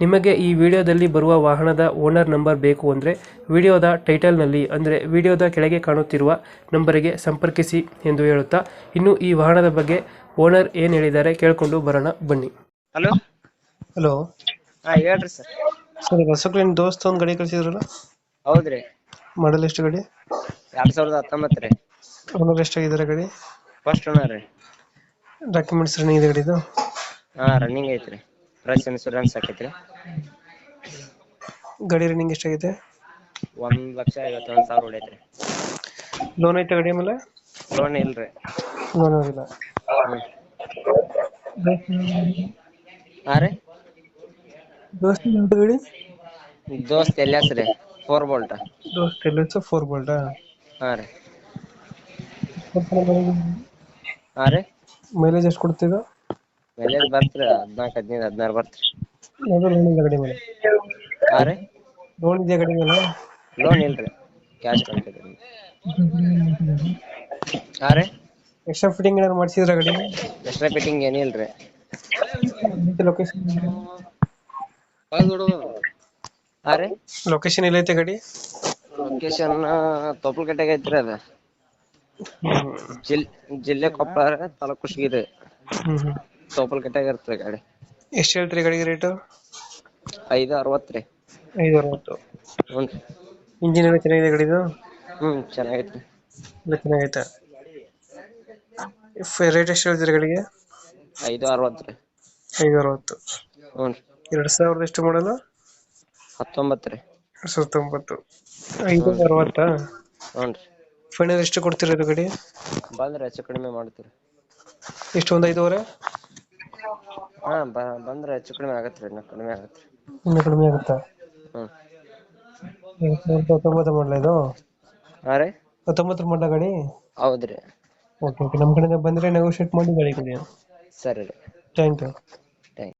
ನಿಮಗೆ ಈ ವಿಡಿಯೋದಲ್ಲಿ ಬರುವ ವಾಹನದ ಓನರ್ ನಂಬರ್ ಬೇಕು ಅಂದರೆ ವಿಡಿಯೋದ ಟೈಟಲ್ನಲ್ಲಿ ಅಂದರೆ ವಿಡಿಯೋದ ಕೆಳಗೆ ಕಾಣುತ್ತಿರುವ ನಂಬರಿಗೆ ಸಂಪರ್ಕಿಸಿ ಎಂದು ಹೇಳುತ್ತಾ ಇನ್ನು ಈ ವಾಹನದ ಬಗ್ಗೆ ಓನರ್ ಏನು ಹೇಳಿದ್ದಾರೆ ಕೇಳಿಕೊಂಡು ಬರೋಣ ಬನ್ನಿ. ಹಲೋ? ಹಲೋ. ಹಾ ಹೇಳ್ರಿ ಸರ್. ಸರ್ ಹೊಸಕ್ಲಿನ ದೋಸ್ತ ಒಂದು ಗಡಿ ಕಳಿಸಿದ್ರಲ್ಲ? ಹೌದ್ರಿ. ಮಾಡಲ್ ಎಷ್ಟು ಗಡಿ? ಎರಡ್ ಸಾವಿರದ ಹತ್ತೊಂಬತ್ತು ರೀ. ಓನರ್ ಎಷ್ಟಾಗಿದ್ದಾರೆ ಗಾಡಿ? ಫಸ್ಟ್ ಓನರ್ ರೀ. ಡಾಕ್ಯುಮೆಂಟ್ಸ್ ರನ್ನಿಂಗ್ ಇದೆ ಗಾಡಿದು? ಹಾ ರನ್ನಿಂಗ್ ಐತ್ರಿ. ಪ್ರೆಸ್ ಇನ್ಸೂರೆನ್ಸ್ ಹಾಕೈತ್ರಿ ಗಾಡಿ ರನ್ನಿಂಗ್ ಎಷ್ಟಾಗಿದೆ? ಒಂದ್ ಲಕ್ಷ ಐವತ್ತೊಂದ್ ಸಾವಿರ ಉಳಿತ್ರಿ ಲೋನ್ ಐತೆ ಗಾಡಿ ಮೇಲೆ? ಲೋನ್ ಇಲ್ರಿ. ಲೋನ್ ಆಗಿಲ್ಲ ಹ್ಮ್ ಹಾ ರೀ? ದೋಸ್ತ ಯಾವ್ದು ಗಾಡಿ? ದೋಸ್ತ್ ಎಲ್ಯಾಸ್ ರೀ ಫೋರ್ ಬೋಲ್ಟ್ ದೋಸ್ತ ಎಲ್ಲ ಫೋರ್ ಬೋಲ್ಟಾ ಹಾ ರೀ. ಹಾ ರೀ. ಮೈಲೇಜ್ ಎಷ್ಟು ಕೊಡ್ತಿದ್ದು ಮೈಲೇಜ್ ಬರ್ತ್ರಿ ಹದ್ನಾಕ್ ಹದಿನೈದ್ ಹದಿನಾರು ಬರ್ತ್ರಿ. ಯಾವ್ದು ಲೋನ್ ಇಲ್ಲ ಗಾಡಿ ಮೇಲೆ ಹಾ ರೀ? ಲೋನ್ ಇದೆಯಾ ಗಾಡಿ ಮೇಲೆ ಲೋನ್ ಇಲ್ರಿ ಕ್ಯಾಶ್ ಕಂತಿದ್ರಿ ಹಾ ರೀ? ಎಕ್ಸ್ಟ್ರಾ ಫಿಟ್ಟಿಂಗ್ ಏನಾದ್ರು ಮಾಡಿಸಿದ್ರ ಗಾಡಿ ಎಕ್ಸ್ಟ್ರಾ ಫಿಟ್ಟಿಂಗ್ ಏನಿಲ್ರಿ ಲೊಕೇಶನ್ ಹಾ ರೀ? ಲೊಕೇಶನ್ ಎಲ್ಲೈತೆ ಗಾಡಿ ಲೊಕೇಶನ್ ತೊಪ್ಪಲ್ಕಟ್ಟೆಗೆ ಐತ್ರಿ ಅದ. ಜಿಲ್ ಜಿಲ್ಲೆ ಕೊಪ್ಪಳ ತಾಲೂಕು ಹ್ಮ್ ಹ್ಮ್. ತೊಪ್ಪಲ್ಕಟ್ಟೆಗೆ ಇರ್ತದೆ ಗಾಡಿ. ಎಷ್ಟು ಹೇಳ್ತೀರಿ ಗಾಡಿಗೆ ರೇಟು? ಐದು ಅರವತ್ತು ರೀ. ಐದು ಅರವತ್ತು. ಹ್ಞೂ ಇಂಜಿನ್ ಎಲ್ಲ ಚೆನ್ನಾಗಿದೆ ಗಾಡಿದು? ಹ್ಞೂ ಚೆನ್ನಾಗೈತೆ. ಎಲ್ಲ ಚೆನ್ನಾಗೈತೆ? ರೇಟ್ ಎಷ್ಟು ಹೇಳ್ತೀರಿ ಗಾಡಿಗೆ? ಐದು ಅರವತ್ತು ರೀ. ಐದು ಅರವತ್ತು. ಹ್ಞೂ. ಎರಡು ಸಾವಿರದ ಎಷ್ಟು ಮಾಡೋದು ಹತ್ತೊಂಬತ್ತು ರೀ. ಎರಡು ಸಾವಿರದ ತೊಂಬತ್ತು ಐದು ಅರವತ್ತಾ? ಹ್ಞೂ ರೀ. ಫೈನಲ್ ಎಷ್ಟು ಅದು ಗಾಡಿ? ಬಂದ್ರೆ ಹೆಚ್ಚು ಕಡಿಮೆ ಮಾಡ್ತೀರಿ ಎಷ್ಟು ಒಂದು ಐದುವರೆ? ಹಾಂ ಬಂದ್ರೆ ಹೆಚ್ಚು ಕಡಿಮೆ ಆಗತ್ತೆ ರೀ ಇನ್ನು ಕಡಿಮೆ ಆಗತ್ತೆ ಇನ್ನು ಕಡಿಮೆ ಆಗುತ್ತಾ? ಹ್ಮ್. ಎರಡು ಸಾವಿರದ ಹತ್ತೊಂಬತ್ತು ಮಾಡಲ ಇದು? ಹಾಂ ರೀ. ಹತ್ತೊಂಬತ್ತರ ಮಾಡಲ ಗಾಡಿ? ಹೌದ್ರಿ. Okay okay. ನಮ್ಮ ಕಡೆಯಿಂದ ಬಂದರೆ ನೆಗೋಷಿಯೇಟ್ ಮಾಡಿ ಗಾಡಿ ಕೊಡಿ. ಸರಿ ರೀ. Thank you